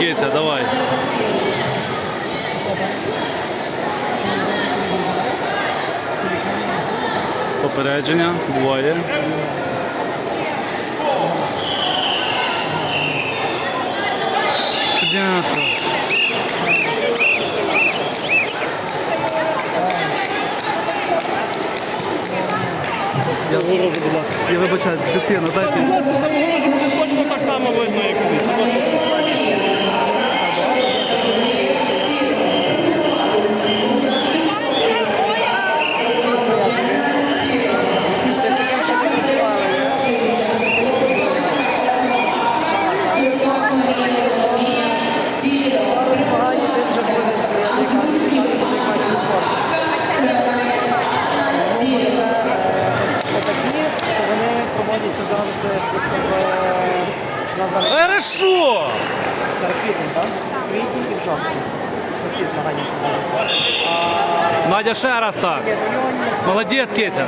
Кетя, давай. Попередження буває. Дякую. Загорожу, будь ласка. Я вибачаюсь, дитина, дайте. Будь ласка, загорожу, буде точно так само видно, як ви. Проводяться завжди в- на зараз Хорошо! квітень, так? Квітні і в жовтні. Оці змагання називаються. Надя, ще раз так. Молодець, Кетя.